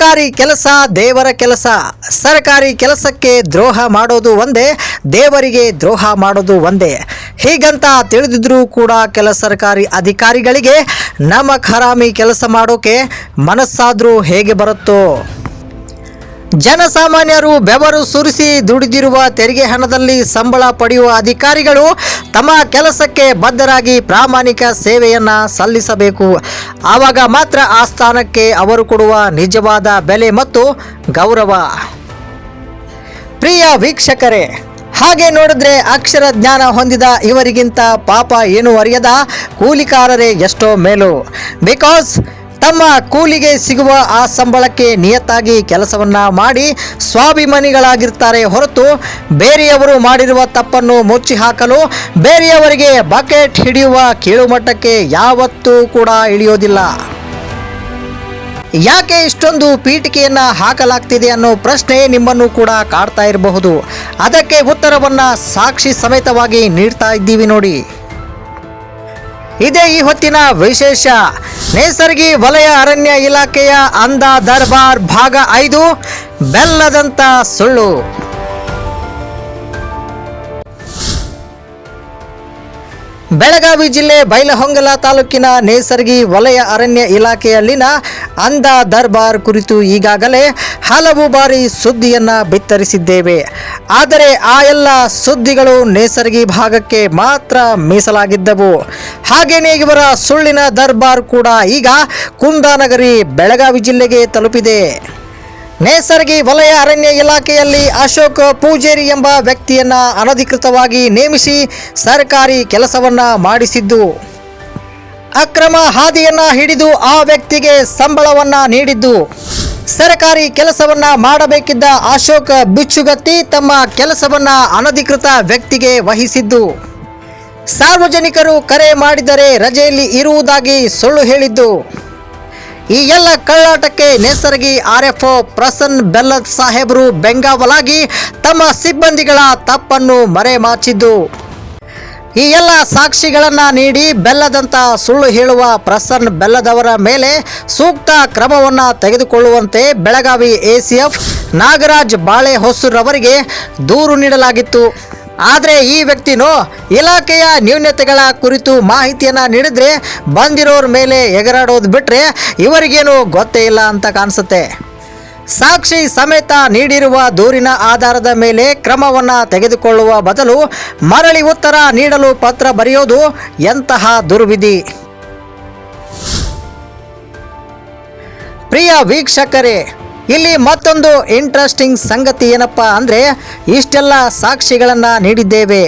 ಸರ್ಕಾರಿ ಕೆಲಸ ದೇವರ ಕೆಲಸ. ಸರ್ಕಾರಿ ಕೆಲಸಕ್ಕೆ ದ್ರೋಹ ಮಾಡೋದು ಒಂದೇ, ದೇವರಿಗೆ ದ್ರೋಹ ಮಾಡೋದು ಒಂದೇ. ಹೀಗಂತ ತಿಳಿದಿದ್ರೂ ಕೂಡ ಕೆಲ ಸರ್ಕಾರಿ ಅಧಿಕಾರಿಗಳಿಗೆ ನಮಕ್ ಹರಾಮಿ ಕೆಲಸ ಮಾಡೋಕೆ ಮನಸ್ಸಾದರೂ ಹೇಗೆ ಬರುತ್ತೋ? ಜನಸಾಮಾನ್ಯರು ಬೆವರು ಸುರಿಸಿ ದುಡಿದಿರುವ ತೆರಿಗೆ ಹಣದಲ್ಲಿ ಸಂಬಳ ಪಡೆಯುವ ಅಧಿಕಾರಿಗಳು ತಮ್ಮ ಕೆಲಸಕ್ಕೆ ಬದ್ಧರಾಗಿ ಪ್ರಾಮಾಣಿಕ ಸೇವೆಯನ್ನು ಸಲ್ಲಿಸಬೇಕು. ಆವಾಗ ಮಾತ್ರ ಆ ಸ್ಥಾನಕ್ಕೆ ಅವರು ಕೊಡುವ ನಿಜವಾದ ಬೆಲೆ ಮತ್ತು ಗೌರವ. ಪ್ರಿಯ ವೀಕ್ಷಕರೇ, ಹಾಗೆ ನೋಡಿದ್ರೆ ಅಕ್ಷರ ಜ್ಞಾನ ಹೊಂದಿದ ಇವರಿಗಿಂತ ಪಾಪ ಏನು ಅರಿಯದ ಕೂಲಿಕಾರರೇ ಎಷ್ಟೋ ಮೇಲು. ಬಿಕಾಸ್ ತಮ್ಮ ಕೂಲಿಗೆ ಸಿಗುವ ಆ ಸಂಬಳಕ್ಕೆ ನಿಯತ್ತಾಗಿ ಕೆಲಸವನ್ನ ಮಾಡಿ ಸ್ವಾಭಿಮಾನಿಗಳಾಗಿರ್ತಾರೆ ಹೊರತು ಬೇರೆಯವರು ಮಾಡಿರುವ ತಪ್ಪನ್ನು ಮುಚ್ಚಿ ಹಾಕಲು ಬೇರೆಯವರಿಗೆ ಬಕೆಟ್ ಹಿಡಿಯುವ ಕೀಳುಮಟ್ಟಕ್ಕೆ ಯಾವತ್ತೂ ಕೂಡ ಇಳಿಯೋದಿಲ್ಲ. ಯಾಕೆ ಇಷ್ಟೊಂದು ಪೀಠಿಕೆಯನ್ನು ಹಾಕಲಾಗ್ತಿದೆ ಅನ್ನೋ ಪ್ರಶ್ನೆ ನಿಮ್ಮನ್ನು ಕೂಡ ಕಾಡ್ತಾ ಇರಬಹುದು. ಅದಕ್ಕೆ ಉತ್ತರವನ್ನು ಸಾಕ್ಷಿ ಸಮೇತವಾಗಿ ನೀಡ್ತಾ ಇದ್ದೀವಿ ನೋಡಿ. ಇದೇ ಈ ಹೊತ್ತಿನ ವಿಶೇಷ. ನೇಸರ್ಗಿ ವಲಯ ಅರಣ್ಯ ಇಲಾಖೆಯ ಅಂದ ದರ್ಬಾರ್ ಭಾಗ ಐದು ಬೆಲ್ಲದಂತ ಸುಳ್ಳು. ಬೆಳಗಾವಿ ಜಿಲ್ಲೆ ಬೈಲಹೊಂಗಲ ತಾಲೂಕಿನ ನೇಸರ್ಗಿ ವಲಯ ಅರಣ್ಯ ಇಲಾಖೆಯಲ್ಲಿನ ಅಂದ ದರ್ಬಾರ್ ಕುರಿತು ಈಗಾಗಲೇ ಹಲವು ಬಾರಿ ಸುದ್ದಿಯನ್ನು ಬಿತ್ತರಿಸಿದ್ದೇವೆ. ಆದರೆ ಆ ಎಲ್ಲ ಸುದ್ದಿಗಳು ನೇಸರ್ಗಿ ಭಾಗಕ್ಕೆ ಮಾತ್ರ ಮೀಸಲಾಗಿದ್ದವು. ಹಾಗೇನೇ ಇವರ ಸುಳ್ಳಿನ ದರ್ಬಾರ್ ಕೂಡ ಈಗ ಕುಂದಾನಗರಿ, ಬೆಳಗಾವಿ ಜಿಲ್ಲೆಗೆ ತಲುಪಿದೆ. ನೇಸರ್ಗಿ ವಲಯ ಅರಣ್ಯ ಇಲಾಖೆಯಲ್ಲಿ ಅಶೋಕ್ ಪೂಜೇರಿ ಎಂಬ ವ್ಯಕ್ತಿಯನ್ನ ಅನಧಿಕೃತವಾಗಿ ನೇಮಿಸಿ ಸರ್ಕಾರಿ ಕೆಲಸವನ್ನ ಮಾಡಿಸಿದ್ದು. ಅಕ್ರಮ ಹಾದಿಯನ್ನ ಹಿಡಿದು ಆ ವ್ಯಕ್ತಿಗೆ ಸಂಬಳವನ್ನ ನೀಡಿದ್ದು. ಸರ್ಕಾರಿ ಕೆಲಸವನ್ನ ಮಾಡಬೇಕಿದ್ದ ಅಶೋಕ್ ಬಿಚ್ಚುಗತ್ತಿ ತಮ್ಮ ಕೆಲಸವನ್ನ ಅನಧಿಕೃತ ವ್ಯಕ್ತಿಗೆ ವಹಿಸಿದ್ದು. ಸಾರ್ವಜನಿಕರು ಕರೆ ಮಾಡಿದರೆ ರಜೆಯಲ್ಲಿ ಇರುವುದಾಗಿ ಸುಳ್ಳು ಹೇಳಿದ್ದು. ಈ ಎಲ್ಲ ಕಳ್ಳಾಟಕ್ಕೆ ನೇಸರಗಿ ಆರ್ ಎಫ್ ಪ್ರಸನ್ ಬೆಲ್ಲದ್ ಸಾಹೇಬರು ಬೆಂಗಾವಲಾಗಿ ತಮ್ಮ ಸಿಬ್ಬಂದಿಗಳ ತಪ್ಪನ್ನು ಮರೆಮಾಚಿದ್ದು. ಈ ಎಲ್ಲ ಸಾಕ್ಷಿಗಳನ್ನು ನೀಡಿ ಬೆಲ್ಲದಂತ ಸುಳ್ಳು ಹೇಳುವ ಪ್ರಸನ್ ಬೆಲ್ಲದವರ ಮೇಲೆ ಸೂಕ್ತ ಕ್ರಮವನ್ನು ತೆಗೆದುಕೊಳ್ಳುವಂತೆ ಬೆಳಗಾವಿ ಎಸಿಎಫ್ ನಾಗರಾಜ್ ಬಾಳೆ ಹೊಸೂರವರಿಗೆ ದೂರು ನೀಡಲಾಗಿತ್ತು. ಆದರೆ ಈ ವ್ಯಕ್ತಿನೂ ಇಲಾಖೆಯ ನ್ಯೂನತೆಗಳ ಕುರಿತು ಮಾಹಿತಿಯನ್ನು ನೀಡಿದ್ರೆ ಬಂದಿರೋರ ಮೇಲೆ ಎಗರಾಡೋದು ಬಿಟ್ಟರೆ ಇವರಿಗೇನು ಗೊತ್ತೇ ಇಲ್ಲ ಅಂತ ಕಾಣಿಸುತ್ತೆ. ಸಾಕ್ಷಿ ಸಮೇತ ನೀಡಿರುವ ದೂರಿನ ಆಧಾರದ ಮೇಲೆ ಕ್ರಮವನ್ನು ತೆಗೆದುಕೊಳ್ಳುವ ಬದಲು ಮರಳಿ ಉತ್ತರ ನೀಡಲು ಪತ್ರ ಬರೆಯೋದು ಎಂತಹ ದುರ್ವಿಧಿ. ಪ್ರಿಯ ವೀಕ್ಷಕರೇ ಇಲ್ಲಿ ಮತ್ತೊಂದು ಇಂಟ್ರೆಸ್ಟಿಂಗ್ ಸಂಗತಿ ಏನಪ್ಪ ಅಂದರೆ ಇಷ್ಟೆಲ್ಲ ಸಾಕ್ಷಿಗಳನ್ನು ನೀಡಿದ್ದೇವೆ.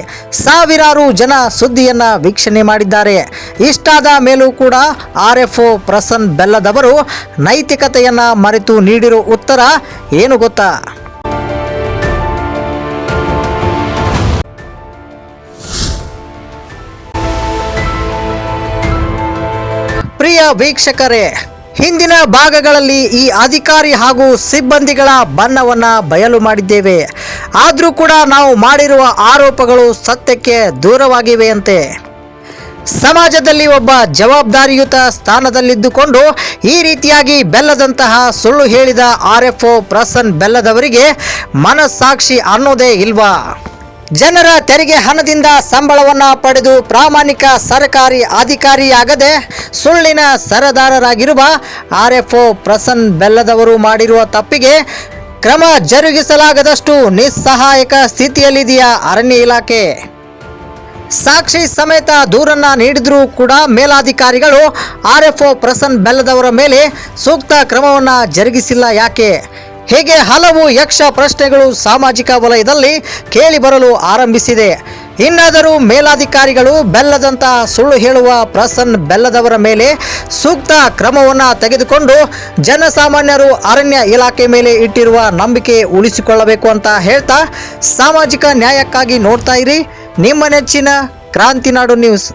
ಸಾವಿರಾರು ಜನ ಸುದ್ದಿಯನ್ನು ವೀಕ್ಷಣೆ ಮಾಡಿದ್ದಾರೆ. ಇಷ್ಟಾದ ಮೇಲೂ ಕೂಡ ಆರ್ ಎಫ್ ಪ್ರಸನ್ ಬೆಲ್ಲದವರು ನೈತಿಕತೆಯನ್ನು ಮರೆತು ನೀಡಿರೋ ಉತ್ತರ ಏನು ಗೊತ್ತಾ? ಪ್ರಿಯ ವೀಕ್ಷಕರೇ ಹಿಂದಿನ ಭಾಗಗಳಲ್ಲಿ ಈ ಅಧಿಕಾರಿ ಹಾಗೂ ಸಿಬ್ಬಂದಿಗಳ ಬಣ್ಣವನ್ನು ಬಯಲು ಮಾಡಿದ್ದೇವೆ. ಆದರೂ ಕೂಡ ನಾವು ಮಾಡಿರುವ ಆರೋಪಗಳು ಸತ್ಯಕ್ಕೆ ದೂರವಾಗಿವೆಯಂತೆ. ಸಮಾಜದಲ್ಲಿ ಒಬ್ಬ ಜವಾಬ್ದಾರಿಯುತ ಸ್ಥಾನದಲ್ಲಿದ್ದುಕೊಂಡು ಈ ರೀತಿಯಾಗಿ ಬೆಲ್ಲದಂತಹ ಸುಳ್ಳು ಹೇಳಿದ ಆರ್ ಎಫ್ ಪ್ರಸನ್ ಬೆಲ್ಲದವರಿಗೆ ಮನಸ್ಸಾಕ್ಷಿ ಅನ್ನೋದೇ ಇಲ್ವಾ? ಜನರ ತೆರಿಗೆ ಹಣದಿಂದ ಸಂಬಳವನ್ನು ಪಡೆದು ಪ್ರಾಮಾಣಿಕ ಸರ್ಕಾರಿ ಅಧಿಕಾರಿಯಾಗದೆ ಸುಳ್ಳಿನ ಸರದಾರರಾಗಿರುವ ಆರ್ ಎಫ್ ಪ್ರಸನ್ ಬೆಲ್ಲದವರು ಮಾಡಿರುವ ತಪ್ಪಿಗೆ ಕ್ರಮ ಜರುಗಿಸಲಾಗದಷ್ಟು ನಿಸ್ಸಹಾಯಕ ಸ್ಥಿತಿಯಲ್ಲಿದೆಯಾ ಅರಣ್ಯ ಇಲಾಖೆ? ಸಾಕ್ಷಿ ಸಮೇತ ದೂರನ್ನ ನೀಡಿದರೂ ಕೂಡ ಮೇಲಾಧಿಕಾರಿಗಳು ಆರ್ ಎಫ್ ಪ್ರಸನ್ ಬೆಲ್ಲದವರ ಮೇಲೆ ಸೂಕ್ತ ಕ್ರಮವನ್ನು ಜರುಗಿಸಿಲ್ಲ ಯಾಕೆ? ಹೀಗೆ ಹಲವು ಯಕ್ಷ ಪ್ರಶ್ನೆಗಳು ಸಾಮಾಜಿಕ ವಲಯದಲ್ಲಿ ಕೇಳಿಬರಲು ಆರಂಭಿಸಿದೆ. ಇನ್ನಾದರೂ ಮೇಲಾಧಿಕಾರಿಗಳು ಬೆಲ್ಲದಂತ ಸುಳ್ಳು ಹೇಳುವ ಪ್ರಸನ್ ಬೆಲ್ಲದವರ ಮೇಲೆ ಸೂಕ್ತ ಕ್ರಮವನ್ನು ತೆಗೆದುಕೊಂಡು ಜನಸಾಮಾನ್ಯರು ಅರಣ್ಯ ಇಲಾಖೆ ಮೇಲೆ ಇಟ್ಟಿರುವ ನಂಬಿಕೆ ಉಳಿಸಿಕೊಳ್ಳಬೇಕು ಅಂತ ಹೇಳ್ತಾ ಸಾಮಾಜಿಕ ನ್ಯಾಯಕ್ಕಾಗಿ ನೋಡ್ತಾ ಇರಿ. ನಿಮ್ಮ ನೆಚ್ಚಿನ ಕ್ರಾಂತಿನಾಡು ನ್ಯೂಸ್.